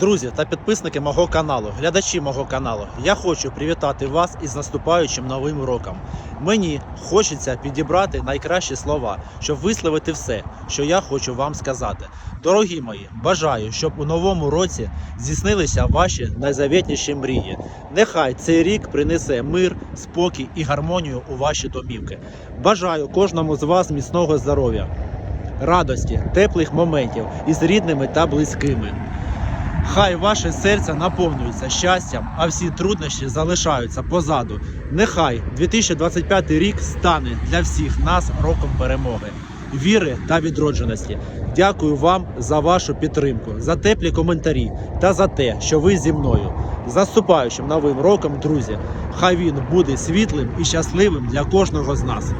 Друзі та підписники мого каналу, глядачі мого каналу, я хочу привітати вас із наступаючим новим роком. Мені хочеться підібрати найкращі слова, щоб висловити все, що я хочу вам сказати. Дорогі мої, бажаю, щоб у новому році здійснилися ваші найзавітніші мрії. Нехай цей рік принесе мир, спокій і гармонію у ваші домівки. Бажаю кожному з вас міцного здоров'я, радості, теплих моментів із рідними та близькими. Хай ваше серце наповнюється щастям, а всі труднощі залишаються позаду. Нехай 2025 рік стане для всіх нас роком перемоги, віри та відродженості. Дякую вам за вашу підтримку, за теплі коментарі та за те, що ви зі мною. З новим роком, друзі! Хай він буде світлим і щасливим для кожного з нас.